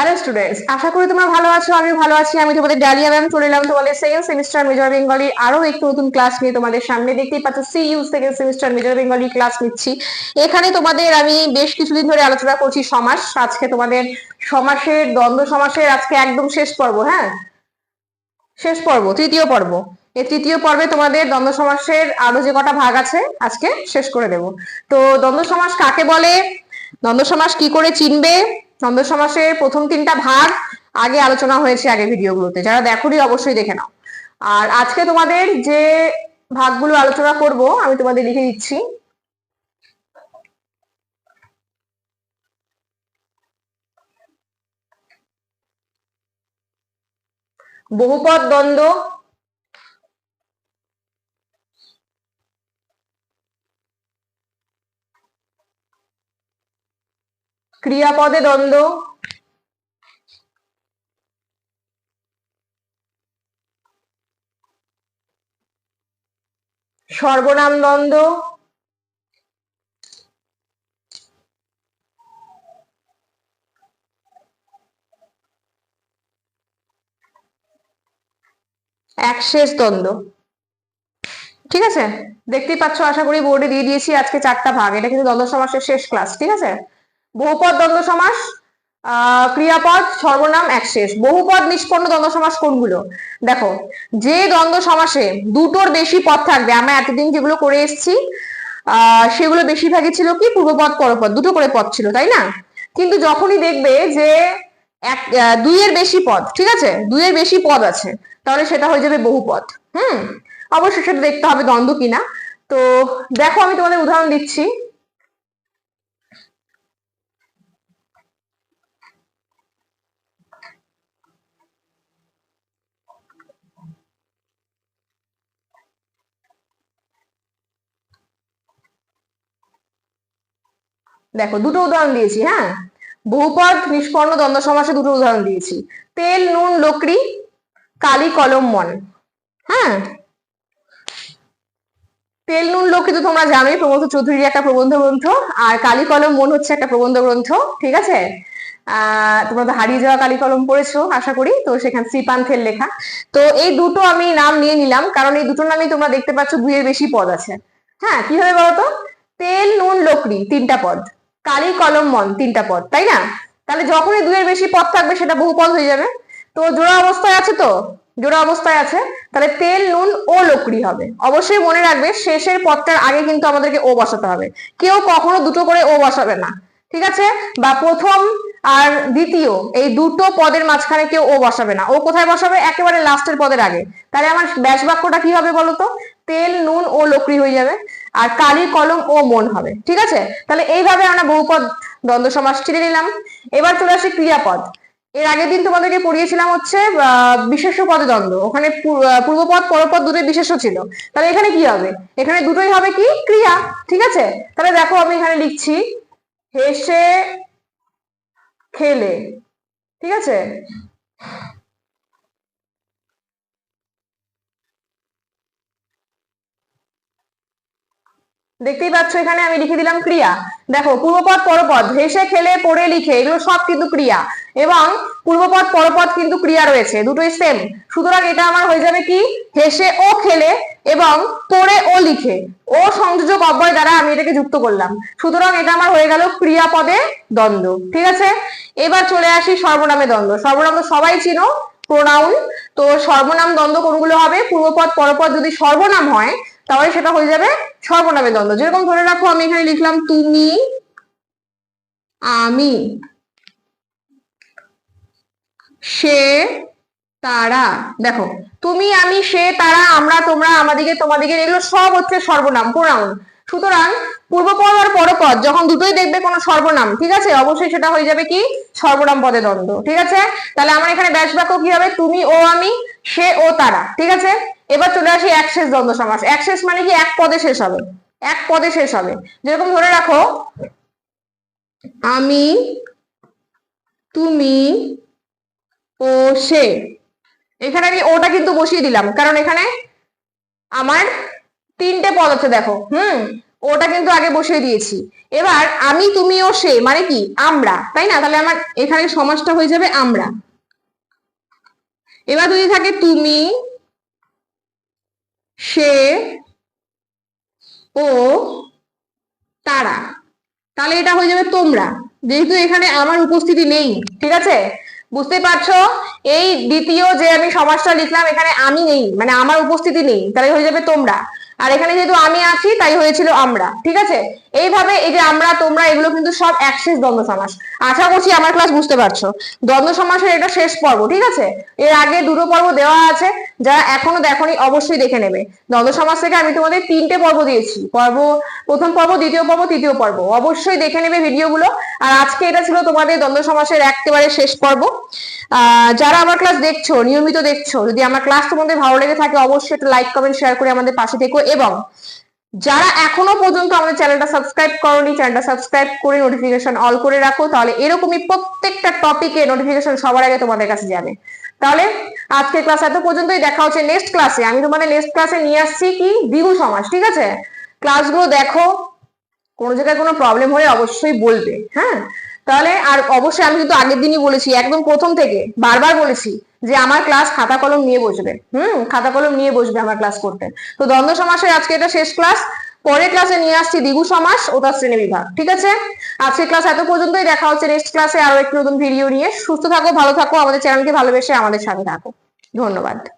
Hello students আশা করি তোমরা ভালো আছো আমি ভালো আছি, আমি তোমাদের ডালিয়া ম্যাম চলে এলাম তোমাদের সেকেন্ড সেমিস্টার মেজর বেঙ্গলি আরও একটু নতুন ক্লাস নিয়ে তোমাদের সামনে। দেখতেই পাচ্ছ C U second semester major Bengali class নিচ্ছি। এখানে তোমাদের আমি বেশ কিছুদিন ধরে আলোচনা করছি সমাস। আজকে তোমাদের সমাসের, দ্বন্দ্ব সমাসের আজকে একদম শেষ পর্ব হ্যাঁ? শেষ পর্ব, তৃতীয় পর্ব। এই তৃতীয় পর্বে তোমাদের দ্বন্দ্ব সমাসের আরও যে কটা ভাগ আছে, আজকে শেষ করে দেব। তো দ্বন্দ্ব সমাস কাকে বলে? দ্বন্দ্ব সমাস কি করে চিনবে? দ্বন্দ্ব সমাসের প্রথম তিনটা ভাগ আগে আলোচনা হয়েছে আগে ভিডিওগুলোতে। যারা দেখোনি অবশ্যই দেখে নাও। আর আজকে তোমাদের যে ভাগগুলো আলোচনা করব, আমি তোমাদের লিখে দিচ্ছি। বহুপদ দ্বন্দ্ব ক্রিয়াপদে দ্বন্দ্ব। সর্বনাম দ্বন্দ্ব। একশেষ দ্বন্দ্ব। ঠিক আছে? দেখতেই পাচ্ছ, আশা করি বোর্ডে দিয়ে দিয়েছি। আজকে চারটা ভাগ। এটা কিন্তু দ্বন্দ্ব সমাসের শেষ ক্লাস ঠিক আছে? বহুপদ দ্বন্দ্ব সমাস ক্রিয়াপদ, সর্বনাম এক শেষ বহুপদ, নিষ্পন্ন দ্বন্দ্ব সমাস কোনগুলো? দেখো, যে দ্বন্দ্ব সমাসে দুটোর বেশি পদ থাকবে, আমরা এতদিন যেগুলো করে এসেছি সেগুলো বেশিরভাগই ছিল কি? পূর্বপদ, পরপদ, দুটো করে পদ ছিল, তাই না? কিন্তু যখনই দেখবে যে এক দুইয়ের বেশি পদ, ঠিক আছে? দুইয়ের বেশি পদ আছে, তাহলে সেটা হয়ে যাবে বহুপদ, হুম? অবশ্যই সেটা দেখতে হবে দ্বন্দ্ব কিনা। তো দেখো, আমি তোমাদের উদাহরণ দিচ্ছি। দেখো, দুটো উদাহরণ দিয়েছি হ্যাঁ? বহুপদ নিষ্পন্ন দ্বন্দ্ব সমাসে দুটো উদাহরণ দিয়েছি। তেল, নুন লোকরি কালি, কলম, মন হ্যাঁ? তেল, নুন লোকরি তো তোমরা জানোই প্রমোদ চৌধুরীর একটা প্রবন্ধ গ্রন্থ, আর কালি, কলম, মন হচ্ছে একটা প্রবন্ধ গ্রন্থ, ঠিক আছে? তোমরা তো হারিয়ে যাওয়া কালি, কলম পড়েছো, আশা করি, তো সেখানে শ্রীপান্থের লেখা। তো এই দুটো আমি নাম নিয়ে নিলাম, কারণ এই দুটো নামই তোমরা দেখতে পাচ্ছ দুইয়ের বেশি পদ আছে। হ্যাঁ কি হবে বলতো তেল, নুন লোকরি তিনটা পদ। কালি কলম মন, তিনটা পদ, তাই না? তাহলে যখনই দুইয়ের বেশি পদ থাকবে সেটা বহুপদ হয়ে যাবে। তো জোড়া অবস্থায় আছে তো? জোড়া অবস্থায় আছে। তাহলে তেল, নুন ও লোকরি হবে। অবশ্যই মনে রাখবে, শেষের পদটার আগে কিন্তু আমাদেরকে ও বসাতে হবে। কেউ কখনো দুটো করে ও বসাবে না। ঠিক আছে? বা প্রথম আর দ্বিতীয়, এই দুটো পদের মাঝখানে কেউ ও বসাবে না। ও কোথায় বসাবে? একেবারে লাস্টের পদের আগে। তাহলে আমার ব্যাস বাক্যটা কি হবে বলতো? তেল, নুন ও লোকরি হয়ে যাবে। আর কালি কলম ও মন হবে ঠিক আছে? তাহলে এইভাবে আমরা বহুপদ দ্বন্দ্ব সমাস চিনে নিলাম। এবার চলে আসি ক্রিয়াপদ। এর আগের দিন তোমাদেরকে পড়িয়েছিলাম হচ্ছে আহ, বিশেষ্য পদে দ্বন্দ্ব। ওখানে পূর্বপদ পরপদ দুটোই বিশেষ্য ছিল। তাহলে এখানে কি হবে? এখানে দুটোই হবে কি? ক্রিয়া ঠিক আছে? তাহলে দেখো আমি এখানে লিখছি হেসে খেলে ঠিক আছে? দেখতেই পাচ্ছ এখানে আমি লিখে দিলাম ক্রিয়া। দেখো, পূর্বপদ, পরপদ হেসে খেলে, পড়ে, লিখে, এগুলো সব কিন্তু ক্রিয়া। এবং পূর্বপদ, পরপদ কিন্তু ক্রিয়া রয়েছে, দুটোই সেম সুতরাং এটা আমার হয়ে যাবে কি? হেসে ও খেলে এবং পড়ে ও লিখে। ও সংযোজক অব্যয় দ্বারা আমি এটাকে যুক্ত করলাম। সুতরাং এটা আমার হয়ে গেল ক্রিয়াপদে দ্বন্দ্ব। ঠিক আছে? এবার চলে আসি সর্বনামে দ্বন্দ্ব। সর্বনাম তো সবাই চিনো? প্রোনাউন তো সর্বনাম দ্বন্দ্ব কোনগুলো হবে? পূর্বপদ, পরপদ যদি সর্বনাম হয় তাহলে সেটা হয়ে যাবে সর্বনামে দ্বন্দ্ব যেরকম ধরে রাখো, আমি এখানে লিখলাম, তুমি আমি সে তারা। দেখো, তুমি, আমি, সে তারা, আমরা, তোমরা আমাদিকে তোমাদিকে এগুলো সব হচ্ছে সর্বনাম, প্রোনাউন। সুতরাং পূর্বপদ আর পরপদ, যখন দুটোই দেখবে কোনো সর্বনাম, ঠিক আছে? অবশ্যই সেটা হয়ে যাবে কি? সর্বনাম পদে দ্বন্দ্ব, ঠিক আছে? তাহলে আমার এখানে ব্যাস বাক্য কি হবে? তুমি ও আমি, সে ও তারা। ঠিক আছে? এবার চলে আসি একশেষ দ্বন্দ্ব সমাস। এক শেষ মানে কি? এক পদে শেষ হবে। এক পদে শেষ হবে। যেরকম ধরে রাখো, আমি, তুমি, ও, সে। এখানে আমি ওটা কিন্তু বসিয়ে দিলাম, কারণ এখানে আমার তিনটে পদ আছে, দেখো। হুম? ওটা কিন্তু আগে বসিয়ে দিয়েছি। এবার আমি, তুমি ও সে মানে কি? আমরা, তাই না? তাহলে আমার এখানে সমাজটা হয়ে যাবে আমরা। এবার যদি থাকে তুমি সে ও তারা। তাহলে এটা হয়ে যাবে তোমরা। যেহেতু এখানে আমার উপস্থিতি নেই, ঠিক আছে? বুঝতে পারছ? এই দ্বিতীয় যে আমি সমাজটা লিখলাম, এখানে আমি নেই মানে আমার উপস্থিতি নেই, তাহলে হয়ে যাবে তোমরা। আর এখানে যেহেতু আমি আছি, তাই হয়েছিল আমরা, ঠিক আছে? এইভাবে এই যে আমরা, তোমরা, এগুলো কিন্তু সব একশেষ দ্বন্দ্ব সমাস। আশা করছি আমার ক্লাস বুঝতে পারছ। দ্বন্দ্ব সমাসের এটা শেষ পর্ব, ঠিক আছে? এর আগে দুটো পর্ব দেওয়া আছে যারা এখনও দেখনি, অবশ্যই দেখে নেবে। দ্বন্দ্ব সমাজ থেকে আমি তোমাদের তিনটে পর্ব দিয়েছি। পর্ব, প্রথম পর্ব, দ্বিতীয় পর্ব, তৃতীয় পর্ব। অবশ্যই দেখে নেবে ভিডিওগুলো। আর আজকে এটা ছিল তোমাদের দ্বন্দ্ব সমাসের একেবারে শেষ পর্ব। যারা আমার ক্লাস দেখছ, নিয়মিত দেখছ, যদি আমার ক্লাস তোমাদের ভালো লেগে থাকে, অবশ্যই একটা লাইক কমেন্ট শেয়ার করে আমাদের পাশে থেকো। এবং যারা এখনও পর্যন্ত আমাদের চ্যানেলটা সাবস্ক্রাইব করনি, চ্যানেলটা সাবস্ক্রাইব করে নোটিফিকেশন অল করে রাখো, তাহলে এরকমই প্রত্যেকটা টপিকে নোটিফিকেশন সবার আগে তোমাদের কাছে যাবে। তাহলে আজকে ক্লাস এত পর্যন্তই, দেখা হচ্ছে নেক্সট ক্লাসে আমি তোমাদের নেক্সট ক্লাসে নিয়ে আসছি কি? দ্বিগু সমাজ, ঠিক আছে? ক্লাসগুলো দেখো, কোনো জায়গায় কোনো প্রবলেম হলে অবশ্যই বলবে হ্যাঁ? তাহলে আর অবশ্যই আমি কিন্তু আগের দিনই বলেছি, একদম প্রথম থেকে বারবার বলেছি যে আমার ক্লাস খাতা কলম নিয়ে বসবে। হুম, খাতা কলম নিয়ে বসবে আমার ক্লাস করতে। তো দ্বন্দ্ব সমাসের আজকে এটা শেষ ক্লাস পরের ক্লাসে নিয়ে আসছি দ্বিগু সমাস ও তার শ্রেণি বিভাগ, ঠিক আছে? আজকের ক্লাস এত পর্যন্তই, দেখা হচ্ছে নেক্সট ক্লাসে আরও একটি নতুন ভিডিও নিয়ে। সুস্থ থাকো, ভালো থাকো, আমাদের চ্যানেলকে ভালোবেসে আমাদের সাথে থাকো। ধন্যবাদ।